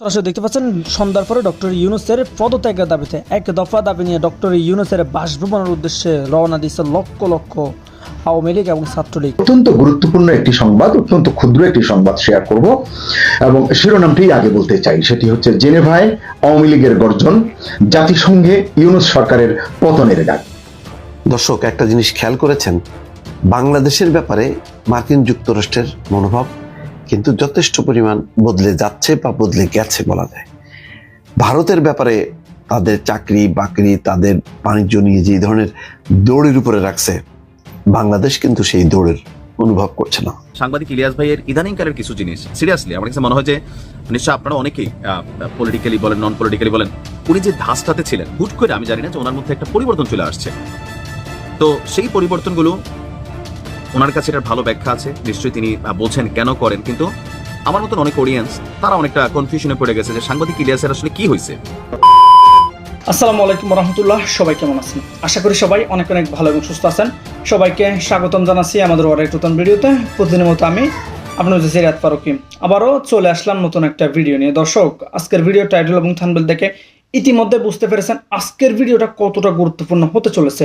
সরাসরি দেখতে পাচ্ছেন সন্ধ্যার পরে ডক্টর ইউনুসের পদত্যাগের দাবিতে এক দফা দাবি নিয়ে ডক্টর ইউনুসের বাসভবনের উদ্দেশ্যে রওনা দিচ্ছে লক্ষ লক্ষ আওয়ামী লীগ এবং ছাত্রলীগ। অত্যন্ত গুরুত্বপূর্ণ একটি সংবাদ অত্যন্ত ক্ষুদ্র একটি সংবাদ শেয়ার করব এবং শিরোনামটি আগে বলতে চাই। সেটি হচ্ছে জেনেভায় আওয়ামী লীগের গর্জন জাতিসংঘে ইউনুস সরকারের পতনের ডাক। দর্শক একটা জিনিস খেয়াল করেছেন বাংলাদেশের ব্যাপারে মার্কিন যুক্তরাষ্ট্রের মনোভাব কিন্তু যথেষ্ট পরিমাণ বদলে যাচ্ছে বা বদলে গেছে বলা যায়। ভারতের ব্যাপারে তাদের চাকরি, বাকরি, তাদের বাণিজ্য নিয়ে যে ধরনের দৌড়ের উপরে রাখছে, বাংলাদেশ কিন্তু সেই দৌড়ের অনুভব করছে না। সাংবাদিক ইলিয়াস ভাইয়ের ইদানিংকালের কিছু জিনিস সিরিয়াসলি আমার কাছে মনে হয় যে নিশ্চয় আপনারা অনেকেই পলিটিক্যালি বলেন নন পলিটিক্যালি বলেন, উনি যে ধাসটাতে ছিলেন, হুট করে আমি জানি না যে ওনার মধ্যে একটা পরিবর্তন চলে আসছে। তো সেই পরিবর্তনগুলো ওনার কাছে এটার ভালো ব্যাখ্যা আছে, নিশ্চয়ই তিনি বলছেন কেন করেন, কিন্তু আমার মতন অনেক অডিয়েন্স তারা অনেকটা কনফিউশনে পড়ে গেছে যে সাংবাদিক ইলিয়াসের আসলে কি হয়েছে? আসসালামু আলাইকুম রহমতুল্লাহ, সবাই কেমন আছেন? আশা করি সবাই অনেক অনেক ভালো এবং সুস্থ আছেন। সবাইকে স্বাগতম জানাচ্ছি আমাদের আরেক নতুন ভিডিওতে। প্রতিদিনের মতো আমি আপনার হচ্ছে সিরাত ফারুকি। আবারও চলে আসলাম নতুন একটা ভিডিও নিয়ে। দর্শক, আজকের ভিডিও টাইটেল এবং থানবেল দেখে ইতিমধ্যে বুঝতে পেরেছেন আজকের ভিডিওটা কতটা গুরুত্বপূর্ণ হতে চলেছে।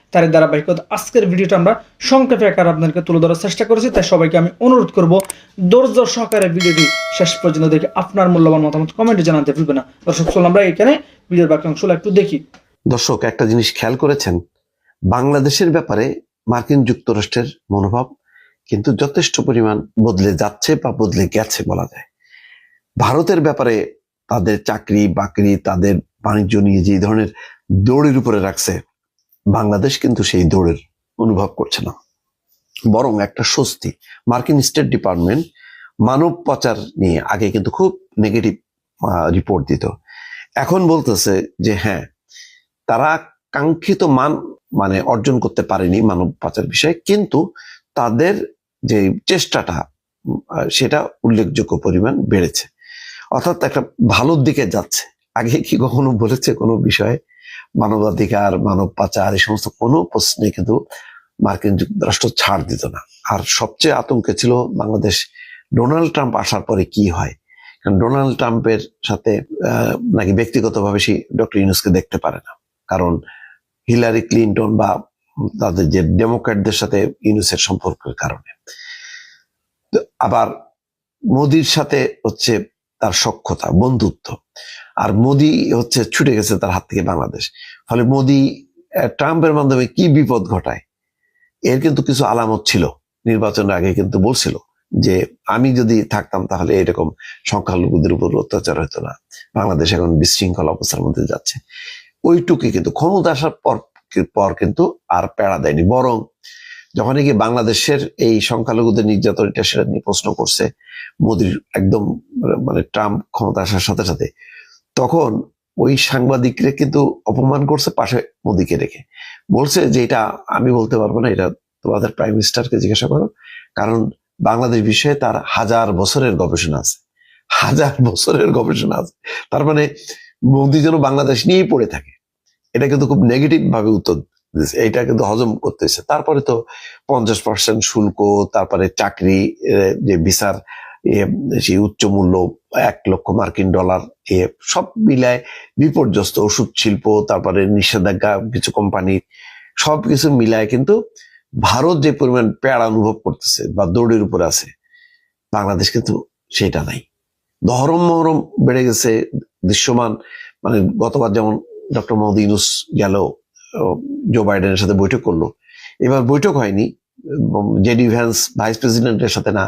তার ধারাবাহিকতা আজকের ভিডিওটা আমরা সংক্ষেপে আকার আপনাদেরকে তুলে ধরার চেষ্টা করেছি, তাই সবাইকে আমি অনুরোধ করব ধৈর্য সহকারে ভিডিওটি শেষ পর্যন্ত দেখে আপনার মূল্যবান মতামত কমেন্টে জানাতে ভুলবেন না। দর্শক, চলুন আমরা এখানে ভিডিওর বাকি অংশগুলো একটু দেখি। দর্শক, একটা জিনিস খেয়াল করেছেন, বাংলাদেশের ব্যাপারে মার্কিন যুক্তরাষ্ট্রের মনোভাব কিন্তু যথেষ্ট পরিমাণ বদলে যাচ্ছে বা বদলে গেছে বলা যায়। ভারতের ব্যাপারে তাদের চাকরি, বাকরি, তাদের বাণিজ্য নিয়ে যে ধরনের দৌড়ের উপরে রাখছে বাংলাদেশ কিন্তু সেই দৌড়ের অনুভব করছে না। বরং একটা স্বস্তি। মার্কিন স্টেট ডিপার্টমেন্ট মানব পাচার নিয়ে আগে কিন্তু খুব নেগেটিভ রিপোর্ট দিত। এখন বলতেছে যে হ্যাঁ তারা কাঙ্ক্ষিত মান মানে অর্জন করতে পারেনি মানব পাচার বিষয়ে, কিন্তু তাদের যে চেষ্টাটা সেটা উল্লেখযোগ্য পরিমাণ বেড়েছে। অর্থাৎ একটা ভালোর দিকে যাচ্ছে। আগে কি কখনো বলেছে কোনো বিষয়ে? মানবাধিকার মানব পাচার এই সমস্ত কোনো প্রশ্নে কিন্তু মার্কিন যুক্তরাষ্ট্র ছাড় দিত না। আর সবচেয়ে আতঙ্কে ছিল বাংলাদেশ ডোনাল্ড ট্রাম্প আসার পরে কি হয়? কারণ ডোনাল্ড ট্রাম্পের সাথে নাকি ব্যক্তিগতভাবে সেই ডক্টর ইউনুসকে দেখতে পারে না। কারণ হিলারি ক্লিনটন বা তাদের যে ডেমোক্র্যাটদের সাথে ইউনুসের সম্পর্কের কারণে। আবার মোদির সাথে হচ্ছে তার সক্ষতা বন্ধুত্ব। আর মোদি হচ্ছে ছুটে গেছে তার হাত থেকে বাংলাদেশ। ফলে মোদি ট্রাম্পের মাধ্যমে কি বিপদ ঘটায়, এর কিন্তু কিছু আলামত ছিল, নির্বাচনের আগে কিন্তু বলছিল যে, আমি যদি থাকতাম তাহলে এরকম সংখ্যালঘুদের উপর অত্যাচার হতো না। বাংলাদেশ এখন বিশৃঙ্খল অবস্থার মধ্যে যাচ্ছে। ওইটুকুই কিন্তু, ক্ষমতা আসার পর পর কিন্তু আর পেড়া দেয়নি। বরং যখন কি বাংলাদেশের এই সংখ্যালঘুদের নির্যাতন, এটা সেটা নিয়ে প্রশ্ন করছে, মোদির একদম মানে ট্রাম্প ক্ষমতা আসার সাথে সাথে তখন ওই সাংবাদিকরা কিন্তু অপমান করছে পাশে মোদিকে রেখে। বলছে যে এটা আমি বলতে পারব না এটা তোমাদের প্রাইম মিনিস্টারকে জিজ্ঞাসা করো। কারণ বাংলাদেশ বিষয়ে তার হাজার বছরের গবেষণা আছে। হাজার বছরের গবেষণা আছে। তার মানে মোদি যেন বাংলাদেশ নিয়েই পড়ে থাকে। এটা কিন্তু খুব নেগেটিভ ভাবে উত্তর দিচ্ছে এইটা কিন্তু হজম করতেছে। তারপরে তো পঞ্চাশ পার্সেন্ট শুল্ক তারপরে চাকরি যে এ, সেই উচ্চ মূল্য এক লক্ষ মার্কিন ডলার, এ সব মিলায় বিপর্যস্ত ওষুধ শিল্প, তারপরে নিষেধাজ্ঞা, কিছু কোম্পানি সব কিছু মিলায় কিন্তু ভারত যে পরিমাণ পেড়া অনুভব করতেছে বা দৌড়ের উপর আছে, বাংলাদেশ কিন্তু সেটা নাই। দহরম মহরম বেড়ে গেছে, দৃশ্যমান মানে গতবার যেমন ডক্টর মোহাম্মদ ইউনুস গেল জো বাইডেনের সাথে বৈঠক করল, এবার বৈঠক হয়নি জেডি ভ্যান্স ভাইস প্রেসিডেন্টের সাথে না,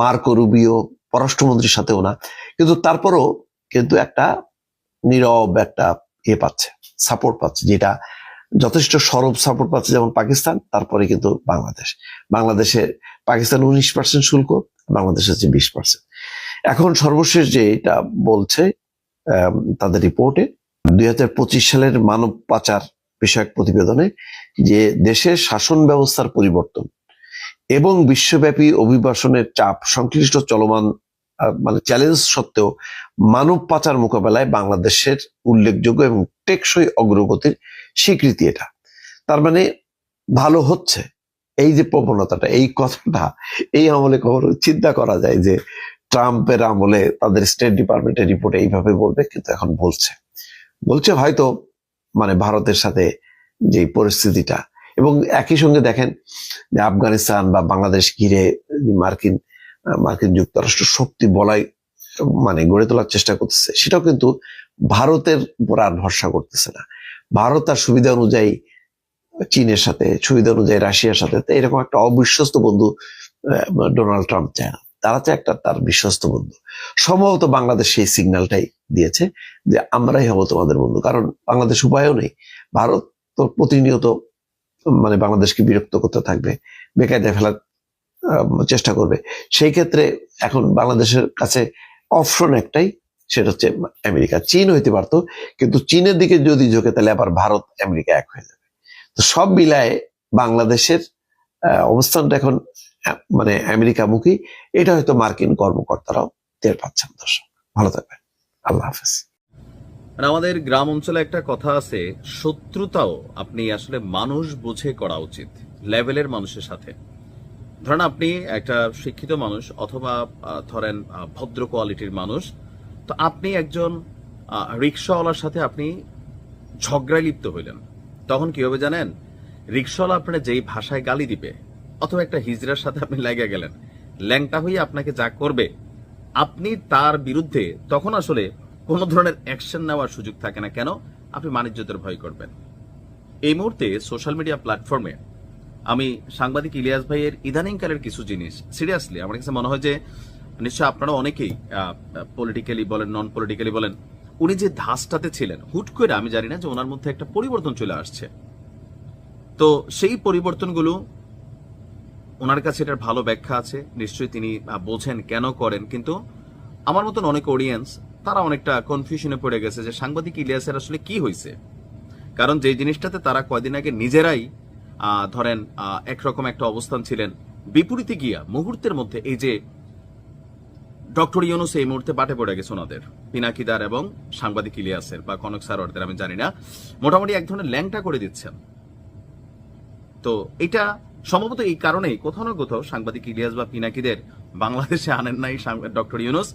মার্কো রুবিও পররাষ্ট্রমন্ত্রীর সাথেও না, কিন্তু তারপরও কিন্তু একটা নীরব একটা ইয়ে পাচ্ছে সাপোর্ট পাচ্ছে, যেটা যথেষ্ট সরব সাপোর্ট পাচ্ছে যেমন পাকিস্তান, তারপরে কিন্তু বাংলাদেশ। বাংলাদেশে পাকিস্তান উনিশ পার্সেন্ট শুল্ক, বাংলাদেশ হচ্ছে বিশ পার্সেন্ট এখন সর্বশেষ যে এটা বলছে তাদের রিপোর্টে দুই হাজার পঁচিশ সালের মানব পাচার বিষয়ক প্রতিবেদনে যে দেশের শাসন ব্যবস্থার পরিবর্তন এবং বিশ্বব্যাপী অভিবাসনের চাপ সংশ্লিষ্ট চলমান মানে চ্যালেঞ্জ সত্ত্বেও মানব পাচার মোকাবেলায় বাংলাদেশের উল্লেখযোগ্য এবং টেকসই অগ্রগতির স্বীকৃতি এটা। তার মানে ভালো হচ্ছে। এই যে প্রবণতাটা, এই কথাটা, এই আমলে কখনো চিন্তা করা যায় যে ট্রাম্পের আমলে তাদের স্টেট ডিপার্টমেন্টের রিপোর্টে এইভাবে বলবে, কিন্তু এখন বলছে। বলছে হয়তো মানে ভারতের সাথে যে পরিস্থিতিটা। এবং একই সঙ্গে দেখেন যে আফগানিস্তান বা বাংলাদেশ ঘিরে মার্কিন মার্কিন যুক্তরাষ্ট্র শক্তি বলাই মানে গড়ে তোলার চেষ্টা করতেছে, সেটাও কিন্তু ভারতের উপর আর ভরসা করতেছে না। ভারত তার সুবিধা অনুযায়ী চীনের সাথে, সুবিধা অনুযায়ী রাশিয়ার সাথে এরকম একটা অবিশ্বস্ত বন্ধু ডোনাল্ড ট্রাম্প চায় না। তারা চায় একটা তার বিশ্বস্ত বন্ধু। সম্ভবত বাংলাদেশ সেই সিগন্যালটাই দিয়েছে যে আমরাই হব তোমাদের বন্ধু। কারণ বাংলাদেশ উপায়ও নেই। ভারত তো প্রতিনিয়ত মানে বাংলাদেশকে বিরক্ত করতে থাকবে, বেকায়দায় ফেলার চেষ্টা করবে। সেই ক্ষেত্রে এখন বাংলাদেশের কাছে অপশন একটাই, সেটা হচ্ছে আমেরিকা। চীন হইতে পারতো, কিন্তু চীনের দিকে যদি ঝোঁকে, তাহলে আবার ভারত আমেরিকা এক হয়ে যাবে। তো সব মিলায়ে বাংলাদেশের অবস্থানটা এখন মানে আমেরিকামুখী, এটা হয়তো মার্কিন কর্মকর্তারাও টের পাচ্ছেন দর্শক। ভালো থাকবেন। আল্লাহ হাফেজ। আমাদের গ্রাম অঞ্চলে একটা কথা আছে, শত্রুতাও আপনি আসলে মানুষ বুঝে করা উচিত, লেভেলের মানুষের সাথে। ধরেন আপনি একটা শিক্ষিত মানুষ অথবা ধরেন ভদ্র কোয়ালিটির মানুষ, তো আপনি একজন রিক্সাওয়ালার সাথে আপনি ঝগড়ায় লিপ্ত হইলেন। তখন কি হবে জানেন? রিক্সাওয়ালা আপনার যেই ভাষায় গালি দিবে অথবা একটা হিজড়ার সাথে আপনি লেগে গেলেন। ল্যাংটা হয়ে আপনাকে যা করবে, আপনি তার বিরুদ্ধে তখন আসলে কোনো ধরনের অ্যাকশন নেওয়ার সুযোগ থাকে না। কেন? আপনি মানিজ্যতের ভয় করবেন। এই মুহূর্তে সোশ্যাল মিডিয়া প্ল্যাটফর্মে আমি সাংবাদিক ইলিয়াস ভাইয়ের ইদানিংকালের কিছু জিনিস সিরিয়াসলি আমার কাছে মনে হয় যে নিশ্চয় আপনারা অনেকেই পলিটিক্যালি বলেন নন পলিটিক্যালি বলেন, উনি যে ধাসটাতে ছিলেন, হুট করে, আমি জানি না যে ওনার মধ্যে একটা পরিবর্তন চলে আসছে। তো সেই পরিবর্তনগুলো ওনার কাছে এটার ভালো ব্যাখ্যা আছে, নিশ্চয়ই তিনি বোঝেন কেন করেন, কিন্তু আমার মতন অনেক অডিয়েন্স তারা অনেকটা কনফিউশনে পড়ে গেছে যে সাংবাদিক ইলিয়াসের আসলে কি হয়েছে কারণ যে জিনিসটাতে তারা কয়দিন আগে নিজেরাই ধরেন একরকম একটা অবস্থান ছিলেন, বিপরীতে গিয়া মুহূর্তের মধ্যে এই যে ডক্টর ইউনুস এই মুহূর্তে বাটে পড়ে গেছে ওনাদের, পিনাকিদার এবং সাংবাদিক ইলিয়াসের বা কনক সারোয়ারদের, আমি জানি না। মোটামুটি এক ধরনের ল্যাংটা করে দিচ্ছেন। তো এটা সম্ভবত এই কারণেই কোথাও না কোথাও সাংবাদিক ইলিয়াস বা পিনাকিদের বাংলাদেশে আনেন নাই ডক্টর ইউনুস,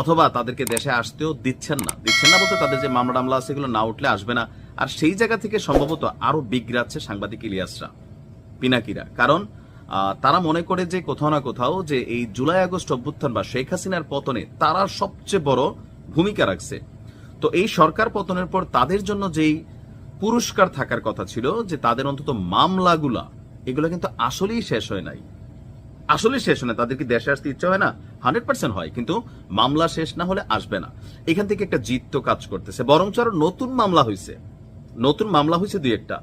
অথবা তাদেরকে দেশে আসতেও দিচ্ছেন না। দিচ্ছেন না বলতে তাদের যে মামলা টামলা আছে এগুলো না উঠলে আসবে না। আর সেই জায়গা থেকে সম্ভবত আরও বিগড়াচ্ছে সাংবাদিক ইলিয়াসরা, পিনাকিরা। কারণ তারা মনে করে যে কোথাও না কোথাও যে এই জুলাই আগস্ট অভ্যুত্থান বা শেখ হাসিনার পতনে তারা সবচেয়ে বড় ভূমিকা রাখছে। তো এই সরকার পতনের পর তাদের জন্য যেই পুরস্কার থাকার কথা ছিল, যে তাদের অন্তত মামলাগুলা এগুলো কিন্তু আসলেই শেষ হয় নাই। আসলে শেষ হয় তাদের কি দেশে আসতে ইচ্ছা হয় না? হান্ড্রেড পার্সেন্ট হয়। কিন্তু মামলা শেষ না হলে আসবে না। এখান থেকে একটা জিত তো কাজ করতেছে। বরঞ্চ আরও নতুন মামলা হয়েছে নতুন মামলা হয়েছে দুই একটা।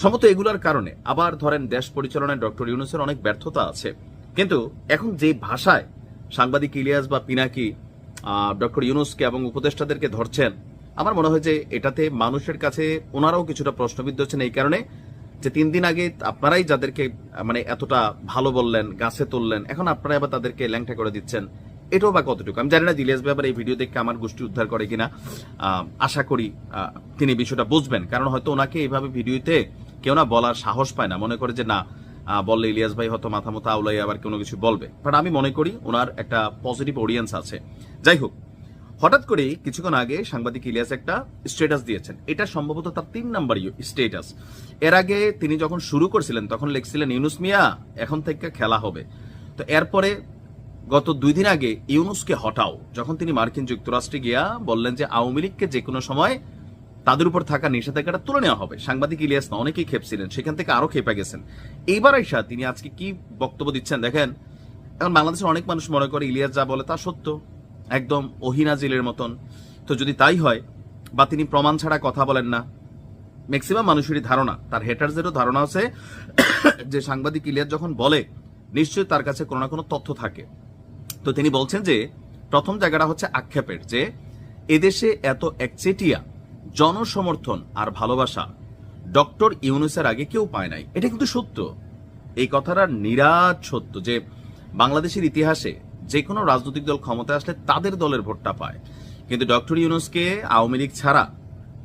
সম্ভবত এগুলার কারণে। আবার ধরেন দেশ পরিচালনায় ডক্টর ইউনুসের অনেক ব্যর্থতা আছে। কিন্তু এখন যে ভাষায় সাংবাদিক ইলিয়াস বা পিনাকি ডক্টর ইউনুসকে এবং উপদেষ্টাদেরকে ধরছেন, আমার মনে হয় যে এটাতে মানুষের কাছে ওনারাও কিছুটা প্রশ্নবিদ্ধ হচ্ছেন। এই কারণে যে তিন দিন আগে আপনারাই যাদেরকে মানে এতটা ভালো বললেন, গাছে তুললেন, এখন আপনারা আবার তাদেরকে ল্যাংটা করে দিচ্ছেন, এটাও বা কতটুকু? আমি জানি না, দিলেশ ব্যাপারে এই ভিডিও দেখে আমার গোষ্ঠী উদ্ধার করে কিনা। আশা করি তিনি বিষয়টা বুঝবেন, কারণ হয়তো ওনাকে এইভাবে ভিডিওতে কেউ না বলার সাহস পায় না। মনে করে যে, না বললে ইলিয়াস ভাই হয়তো মাথা মতো আউলাই আবার কোনো কিছু বলবে। বাট আমি মনে করি ওনার একটা পজিটিভ অডিয়েন্স আছে। যাই হোক হঠাৎ করেই কিছুক্ষণ আগে সাংবাদিক ইলিয়াস একটা স্টেটাস দিয়েছেন। এটা সম্ভবত তার তিন নাম্বার স্টেটাস এর আগে তিনি যখন শুরু করছিলেন, তখন লিখছিলেন, ইউনুস মিয়া, এখন থেকে খেলা হবে। তো এরপরে গত দুই দিন আগে ইউনুসকে হটাও, যখন তিনি মার্কিন যুক্তরাষ্ট্রে গিয়া বললেন যে আওয়ামী লীগকে যে কোনো সময় তাদের উপর থাকা নিষেধাজ্ঞাটা তুলে নেওয়া হবে। সাংবাদিক ইলিয়াস না, অনেকেই খেপছিলেন, সেখান থেকে আরও খেপে গেছেন। এইবার আইসা তিনি আজকে কি বক্তব্য দিচ্ছেন? দেখেন, এখন বাংলাদেশের অনেক মানুষ মনে করে ইলিয়াস যা বলে তা সত্য। একদম ওহিনাজিলের মতন। তো যদি তাই হয়, বা তিনি প্রমাণ ছাড়া কথা বলেন না ম্যাক্সিমাম মানুষেরই ধারণা, তার হেটারদেরও ধারণা আছে, যে সাংবাদিক ইলিয়াস যখন বলে, নিশ্চয়ই তার কাছে কোনো না কোনো তথ্য থাকে। তো তিনি বলছেন যে, প্রথম জায়গাটা হচ্ছে আক্ষেপের, যে এদেশে এত একচেটিয়া জনসমর্থন আর ভালোবাসা ডক্টর ইউনুসের আগে কেউ পায় নাই। এটা কিন্তু সত্য। এই কথাটা নিরাট সত্য, যে বাংলাদেশের ইতিহাসে যে কোনো রাজনৈতিক দল ক্ষমতায় আসলে তাদের দলের ভোটটা পায়। কিন্তু ডক্টর ইউনুসকে আওয়ামী লীগ ছাড়া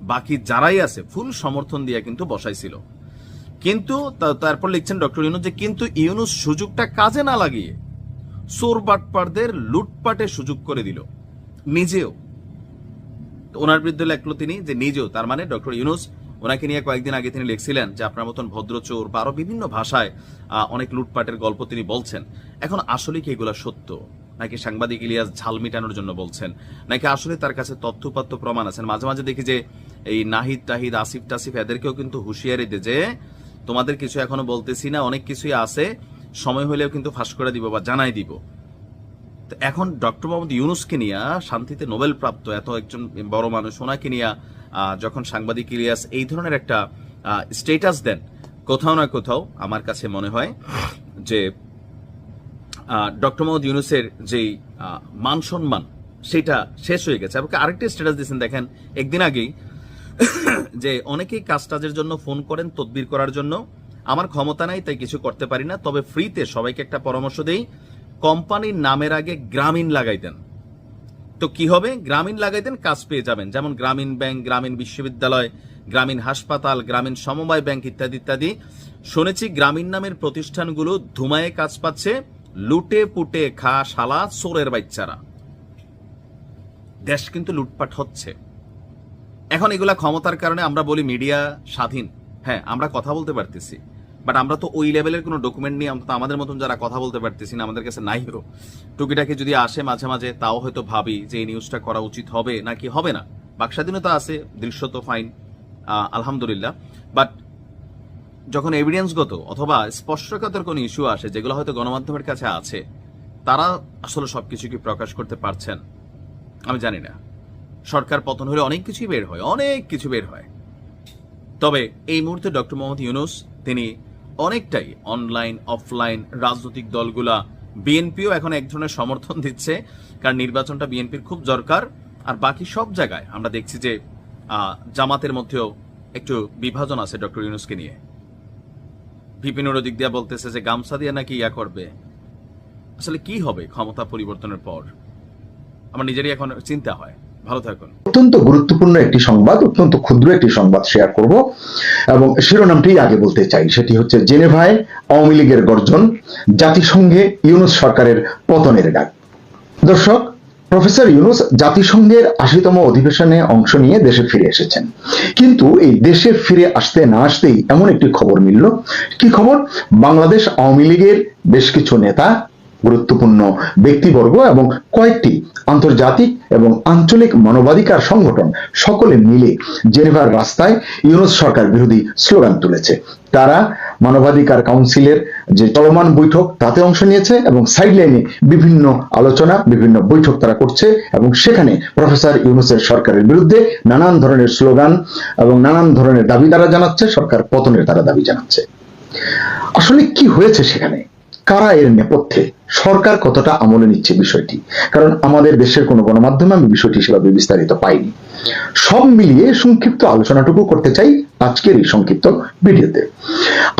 বাকি যারাই আছে, ফুল সমর্থন দিয়ে কিন্তু বসাইছিল। কিন্তু তারপর লিখছেন ডক্টর ইউনুস যে, কিন্তু ইউনুস সুযোগটা কাজে না লাগিয়ে চোর বাটপারদের লুটপাটে সুযোগ করে দিল। নিজেও। ওনার বিরুদ্ধে লেখলো তিনি যে, নিজেও। তার মানে ডক্টর ইউনুস ওনাকে নিয়ে কয়েকদিন আগে তিনি লিখছিলেন যে আপনার মতন ভদ্র চোর বা আরও বিভিন্ন ভাষায় অনেক লুটপাটের গল্প তিনি বলছেন। এখন আসলে কি এগুলা সত্য? নাকি সাংবাদিক ইলিয়াস ঝাল মিটানোর জন্য বলছেন? নাকি আসলে তার কাছে তথ্যপাত্য প্রমাণ আছেন মাঝে মাঝে দেখি যে এই নাহিদ, তাহিদ, আসিফ টাসিফ এদেরকেও কিন্তু হুঁশিয়ারি দে যে, তোমাদের কিছু এখনও বলতেছি না, অনেক কিছুই আছে, সময় হলেও কিন্তু ফাঁস করে দিব বা জানাই দিব। তো এখন ডক্টর মোহাম্মদ ইউনুসকে নিয়ে, শান্তিতে নোবেল প্রাপ্ত এত একজন বড় মানুষ, ওনাকে নিয়ে যখন সাংবাদিক ইলিয়াস এই ধরনের একটা স্টেটাস দেন, কোথাও না কোথাও আমার কাছে মনে হয় যে ডক্টর মোহাম্মদ ইউনুসের যেই মান সম্মান, সেটা শেষ হয়ে গেছে। এবং আরেকটি স্ট্যাটাস দিয়েছেন, দেখেন, একদিন আগেই, যে অনেকেই কাজ টাজের জন্য ফোন করেন, তদবির করার জন্য। আমার ক্ষমতা নাই, তাই কিছু করতে পারি না, তবে ফ্রিতে সবাইকে একটা পরামর্শ দেই কোম্পানির নামের আগে গ্রামীণ লাগাই দেন তো কি হবে? গ্রামীণ লাগাই দেন, কাজ পেয়ে যাবেন। যেমন গ্রামীণ ব্যাংক, গ্রামীণ বিশ্ববিদ্যালয়, গ্রামীণ হাসপাতাল, গ্রামীণ সমবায় ব্যাংক ইত্যাদি ইত্যাদি। শুনেছি গ্রামীণ নামের প্রতিষ্ঠানগুলো ধুমায়ে কাজ পাচ্ছে, লুটে পুটে খা শালা চোরের বাচ্চারা। দেশ কিন্তু লুটপাট হচ্ছে। এখন এগুলা ক্ষমতার কারণে আমরা বলি মিডিয়া স্বাধীন। হ্যাঁ আমরা কথা বলতে পারতেছি। বাট আমরা তো ওই লেভেলের কোনো ডকুমেন্ট নিয়ে অন্তত আমাদের মতন যারা কথা বলতে পারতেছি না, আমাদের কাছে নাই হো টুকিটাকি যদি আসে মাঝে মাঝে, তাও হয়তো ভাবি যে এই নিউজটা করা উচিত হবে নাকি হবে না। বাক স্বাধীনতা আছে, দৃশ্য তো ফাইন আলহামদুলিল্লাহ। বাট যখন এভিডেন্সগত অথবা স্পষ্টকাতর কোনো ইস্যু আসে, যেগুলো হয়তো গণমাধ্যমের কাছে আছে, তারা আসলে সবকিছু কি প্রকাশ করতে পারছেন? আমি জানি না। সরকার পতন হলে অনেক কিছুই বের হয়, অনেক কিছু বের হয়। তবে এই মুহূর্তে ডক্টর মোহাম্মদ ইউনুস, তিনি অনেকটাই অনলাইন অফলাইন রাজনৈতিক দলগুলা। বিএনপিও এখন এক ধরনের সমর্থন দিচ্ছে, কারণ নির্বাচনটা বিএনপির খুব দরকার। আর বাকি সব জায়গায় আমরা দেখছি যে জামাতের মধ্যেও একটু বিভাজন আছে ডক্টর ইউনুসকে নিয়ে। বিপিনুর দিক দিয়ে বলতেছে যে, গামছা দিয়ে নাকি ইয়া করবে। আসলে কি হবে ক্ষমতা পরিবর্তনের পর? আমার নিজেরই এখন চিন্তা হয়। ভালো থাকুন। অত্যন্ত গুরুত্বপূর্ণ একটি সংবাদ, অত্যন্ত ক্ষুদ্র একটি সংবাদ শেয়ার করব এবং শিরোনামটি আগে বলতে চাই। সেটি হচ্ছে জেনেভায় আওয়ামী লীগের গর্জন, জাতিসংঘে ইউনুস সরকারের পতনের ডাক। দর্শক, প্রফেসর ইউনুস জাতিসংঘের আশিতম অধিবেশনে অংশ নিয়ে দেশে ফিরে এসেছেন। কিন্তু এই দেশে ফিরে আসতে না আসতেই এমন একটি খবর মিলল। কি খবর? বাংলাদেশ আওয়ামী লীগের বেশ কিছু নেতা গুরুত্বপূর্ণ ব্যক্তিবর্গ এবং কয়েকটি আন্তর্জাতিক এবং আঞ্চলিক মানবাধিকার সংগঠন সকলে মিলে জেনেভার রাস্তায় ইউনুস সরকার বিরোধী স্লোগান তুলেছে। তারা মানবাধিকার কাউন্সিলের যে চলমান বৈঠক, তাতে অংশ নিয়েছে এবং সাইডলাইনে বিভিন্ন আলোচনা, বিভিন্ন বৈঠক তারা করছে এবং সেখানে প্রফেসর ইউনুসের সরকারের বিরুদ্ধে নানান ধরনের স্লোগান এবং নানান ধরনের দাবি তারা জানাচ্ছে, সরকার পতনের তারা দাবি জানাচ্ছে। আসলে কি হয়েছে সেখানে? কারা এর নেপথ্যে? সরকার কতটা আমলে নিচ্ছে বিষয়টি? কারণ আমাদের দেশের কোনো গণমাধ্যমে আমি বিষয়টি সেভাবে বিস্তারিত পাইনি। সব মিলিয়ে সংক্ষিপ্ত আলোচনাটুকু করতে চাই আজকের এই সংক্ষিপ্ত ভিডিওতে।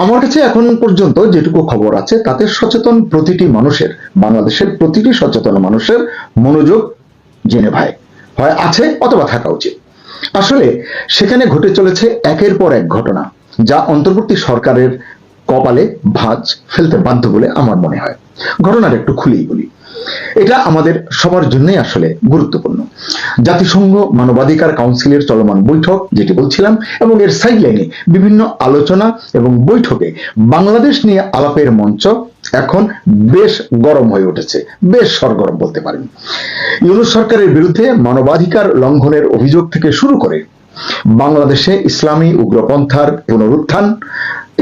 আমার কাছে এখন পর্যন্ত যেটুকু খবর আছে, তাতে সচেতন প্রতিটি মানুষের, বাংলাদেশের প্রতিটি সচেতন মানুষের মনোযোগ জেনে ভাই, হয় আছে অথবা থাকা উচিত। আসলে সেখানে ঘটে চলেছে একের পর এক ঘটনা, যা অন্তর্বর্তী সরকারের কপালে ভাঁজ ফেলতে বাধ্য বলে আমার মনে হয়। ঘটনাটা একটু খুলেই বলি। এটা আমাদের সবার জন্যই আসলে গুরুত্বপূর্ণ। জাতিসংঘ মানবাধিকার কাউন্সিলের চলমান বৈঠক, যেটি বলছিলাম, এবং এর সাইডলাইনে বিভিন্ন আলোচনা এবং বৈঠকে বাংলাদেশ নিয়ে আলাপের মঞ্চ এখন বেশ গরম হয়ে উঠেছে, বেশ সরগরম বলতে পারেন। ইউনুস সরকারের বিরুদ্ধে মানবাধিকার লঙ্ঘনের অভিযোগ থেকে শুরু করে বাংলাদেশে ইসলামী উগ্রপন্থার পুনরুত্থান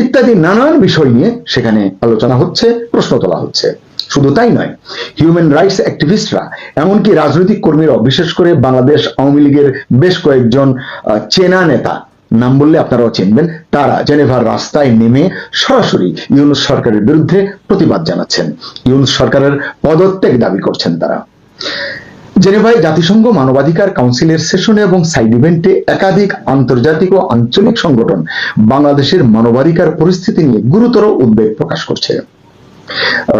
ইত্যাদি নানান বিষয় নিয়ে সেখানে আলোচনা হচ্ছে, প্রশ্ন তোলা হচ্ছে। শুধু তাই নয় হিউম্যান রাইটস অ্যাক্টিভিস্টরা এমনকি রাজনৈতিক কর্মীরাও বিশেষ করে বাংলাদেশ আওয়ামী লীগের বেশ কয়েকজন চেনা নেতা, নাম বললে আপনারাও চিনবেন, তারা জেনেভার রাস্তায় নেমে সরাসরি ইউনুস সরকারের বিরুদ্ধে প্রতিবাদ জানাচ্ছেন। ইউনুস সরকারের পদত্যাগ দাবি করছেন তারা। জেনেভায় জাতিসংঘ মানবাধিকার কাউন্সিলের সেশনে এবং সাইড ইভেন্টে একাধিক আন্তর্জাতিক ও আঞ্চলিক সংগঠন বাংলাদেশের মানবাধিকার পরিস্থিতি নিয়ে গুরুতর উদ্বেগ প্রকাশ করছে।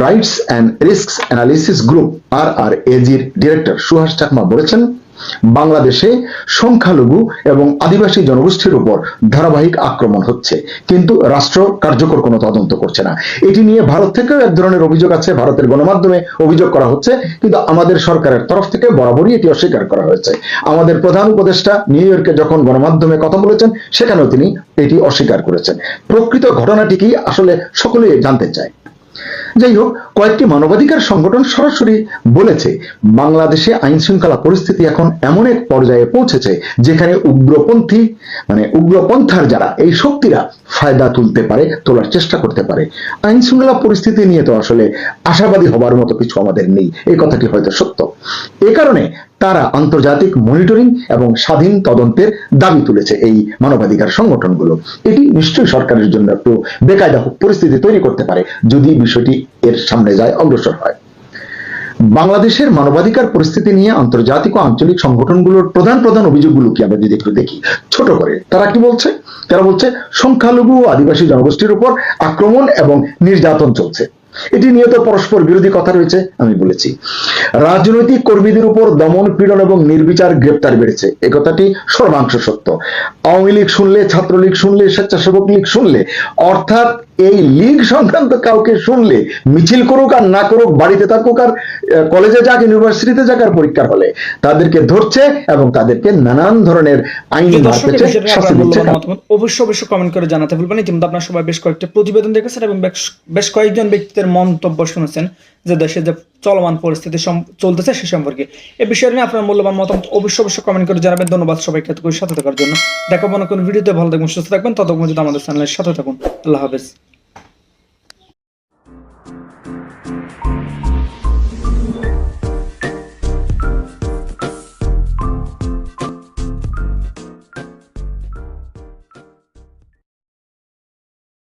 Rights and risk analysis group R R এজির director Suhas Chakma বলেছেন বাংলাদেশে সংখ্যালঘু এবং আদিবাসী জনগোষ্ঠীর উপর ধারাবাহিক আক্রমণ হচ্ছে। কিন্তু রাষ্ট্র কার্যকর কোনো তদন্ত করছে না। এটি নিয়ে ভারত থেকেও এক ধরনের অভিযোগ আছে। ভারতের গণমাধ্যমে অভিযোগ করা হচ্ছে, কিন্তু আমাদের সরকারের তরফ থেকে বরাবরই এটি অস্বীকার করা হয়েছে। আমাদের প্রধান উপদেষ্টা নিউ ইয়র্কে যখন গণমাধ্যমে কথা বলেছেন, সেখানেও তিনি এটি অস্বীকার করেছেন। প্রকৃত ঘটনাটি কি আসলে সকলেই জানতে চায়। যাই হোক কয়েকটি মানবাধিকার সংগঠন সরাসরি বলেছে, বাংলাদেশে আইন শৃঙ্খলা পরিস্থিতি এখন এমন এক পর্যায়ে পৌঁছেছে যেখানে উগ্রপন্থী মানে উগ্রপন্থার যারা, এই শক্তিরা ফায়দা তুলতে পারে, তোলার চেষ্টা করতে পারে। আইন শৃঙ্খলা পরিস্থিতি নিয়ে তো আসলে আশাবাদী হবার মতো কিছু আমাদের নেই, এই কথাটি হয়তো সত্য। এ কারণে তারা আন্তর্জাতিক মনিটরিং এবং স্বাধীন তদন্তের দাবি তুলেছে এই মানবাধিকার সংগঠনগুলো। এটি নিশ্চয়ই সরকারের জন্য একটু বেকায়দা পরিস্থিতি তৈরি করতে পারে, যদি বিষয়টি এর সামনে যায় অগ্রসর হয়। বাংলাদেশের মানবাধিকার পরিস্থিতি নিয়ে আন্তর্জাতিক ও আঞ্চলিক সংগঠনগুলোর প্রধান প্রধান অভিযোগগুলো কি আমরা যদি একটু দেখি? ছোট করে। তারা কি বলছে? তারা বলছে, সংখ্যালঘু ও আদিবাসী জনগোষ্ঠীর উপর আক্রমণ এবং নির্যাতন চলছে। এটি নিয়ে তো পরস্পর বিরোধী কথা রয়েছে, আমি বলেছি। রাজনৈতিক কর্মীদের উপর দমন পীড়ন এবং নির্বিচার গ্রেপ্তার বেড়েছে। এ কথাটি সর্বাংশ সত্য। আওয়ামী লীগ শুনলে, ছাত্রলীগ শুনলে, স্বেচ্ছাসেবক লীগ শুনলে, অর্থাৎ এই লীগ সংক্রান্ত কাউকে শুনলে মিছিল করুক আর না করুক বাড়িতে থাকুক আর কলেজে যাক ইউনিভার্সিটিতে যাক আর পরীক্ষার হলে তাদেরকে ধরছে এবং তাদেরকে নানান ধরনের আইনি অবশ্যই অবশ্যই কমেন্ট করে জানাতে ভুলবেন ইতিমধ্যে আপনার সবাই বেশ কয়েকটা প্রতিবেদন দেখেছেন এবং বেশ- কয়েকজন ব্যক্তিদের মন্তব্য শুনেছেন যে দেশে যে চলমান পরিস্থিতি চলতেছে সে সম্পর্কে। এ বিষয়ে নিয়ে আপনার মূল্যবান মতামত অবশ্যই অবশ্যই কমেন্ট করে জানাবেন। ধন্যবাদ সবাইকে সাথে থাকার জন্য। দেখাবো না কোনো ভিডিওতে ভালো থাকবেন সুস্থ থাকবেন। ততক্ষণ যদি আমাদের চ্যানেলের সাথে থাকুন। আল্লাহ হাফেজ।